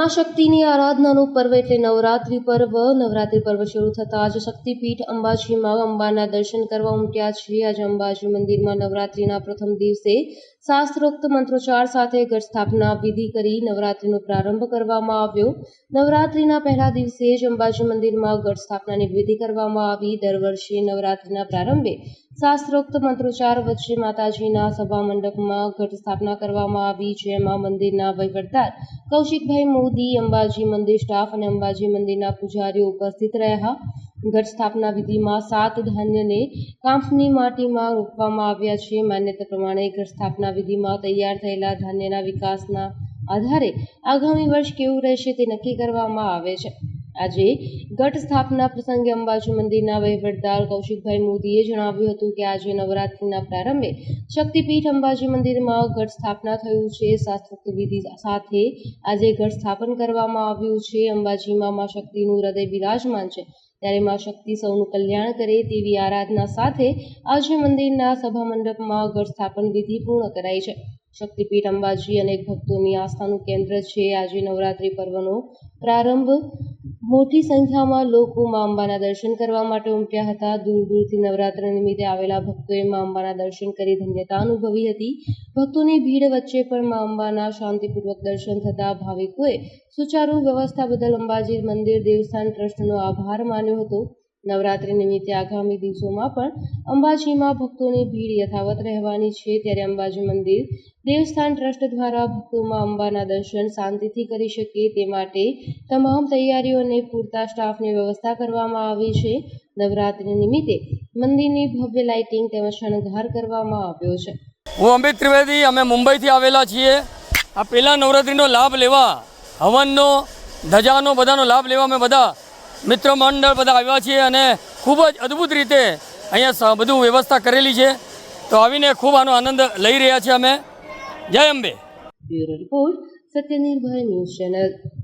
માં શક્તિની આરાધનાનું પર્વ એટલે નવરાત્રિ પર્વ. નવરાત્રિ પર્વ શરૂ થતાં આજે શક્તિપીઠ અંબાજીમાં અંબાના દર્શન કરવા ઉમટ્યા છે આજે અંબાજી મંદિરમાં નવરાત્રિના પ્રથમ દિવસે શાસ્ત્રોક્ત મંત્રોચ્ચાર સાથે ઘટ સ્થાપના વિધિ કરી નવરાત્રીનો પ્રારંભ કરવામાં આવ્યો. નવરાત્રીના પહેલા દિવસે જ અંબાજી મંદિરમાં ઘટ સ્થાપનાની વિધિ કરવામાં આવી. દર વર્ષે નવરાત્રીના પ્રારંભે શાસ્ત્રોક્ત મંત્રોચ્ચાર વચ્ચે માતાજીના સભા મંડપમાં ઘટ સ્થાપના કરવામાં આવી, જેમાં મંદિરના વહીવટદાર કૌશિકભાઈ મોદી, અંબાજી મંદિર સ્ટાફ અને અંબાજી મંદિરના પૂજારીઓ ઉપસ્થિત રહ્યા. ઘટ સ્થાપના વિધિમાં સાત ધાન્યને કાંફની માટીમાં રોપવામાં આવ્યા છે. માન્યતા પ્રમાણે ઘટ સ્થાપના વિધિમાં તૈયાર થયેલા ધાન્યના વિકાસના આધારે આગામી વર્ષ કેવું રહેશે તે નક્કી કરવામાં આવે છે. આજે ઘટ સ્થાપના પ્રસંગે અંબાજી મંદિરના વહીવટદાર કૌશિકભાઈ મોદીએ જણાવ્યું હતું કે આજે નવરાત્રિના પ્રારંભે શક્તિપીઠ અંબાજી મંદિરમાં ઘટ સ્થાપના થયું છે. શાસ્ત્રોક્ત વિધિ સાથે આજે ઘટ સ્થાપન કરવામાં આવ્યું છે. અંબાજીમાં મા શક્તિનું હૃદય બિરાજમાન છે. ત્યારે મા શક્તિ સૌનું કલ્યાણ કરે તેવી આરાધના સાથે આજે મંદિરના સભા મંડપમાં ઘટ સ્થાપન વિધિ પૂર્ણ કરાઈ છે. શક્તિપીઠ અંબાજી અનેક ભક્તોની આસ્થાનું કેન્દ્ર છે આજે નવરાત્રિ પર્વનો પ્રારંભ. મોટી સંખ્યામાં લોકો મા અંબાના દર્શન કરવા માટે ઉમટ્યા હતા. દૂર દૂરથી નવરાત્રિ નિમિત્તે આવેલા ભક્તોએ મા અંબાના દર્શન કરી ધન્યતા અનુભવી હતી. ભક્તોની ભીડ વચ્ચે પણ મા અંબાના શાંતિપૂર્વક દર્શન થતા ભાવિકોએ સુચારુ વ્યવસ્થા બદલ અંબાજી મંદિર દેવસ્થાન ટ્રસ્ટનો આભાર માન્યો હતો. નવરાત્રિ નિમિત્તે આગામી દિવસોમાં પણ અંબાજીમાં ભક્તોની ભીડ યથાવત રહેવાની છે. ત્યારે અંબાજી મંદિર દેવસ્થાન ટ્રસ્ટ દ્વારા ભક્તોમાં અંબાના દર્શન શાંતિથી કરી શકે તે માટે તમામ તૈયારીઓ અને પૂરતા સ્ટાફની વ્યવસ્થા કરવામાં આવી છે. નવરાત્રિ નિમિત્તે મંદિરની ભવ્ય લાઇટિંગ તેમજ શણગાર કરવામાં આવ્યો છે. હું અમિત ત્રિવેદી, અમે મુંબઈથી આવેલા છીએ. આ પહેલા નવરાત્રિનો લાભ લેવા, હવનનો, ધજાનો, બધાનો લાભ લેવા અમે બધા મિત્ર મંડળ બધા આવ્યા છીએ અને ખૂબ જ અદ્ભુત રીતે અહીંયા બધું વ્યવસ્થા કરેલી છે. તો આવીને ખૂબ આનો આનંદ લઈ રહ્યા છીએ અમે. Jai Ambe. Bureau report, Satyanirbhay news channel.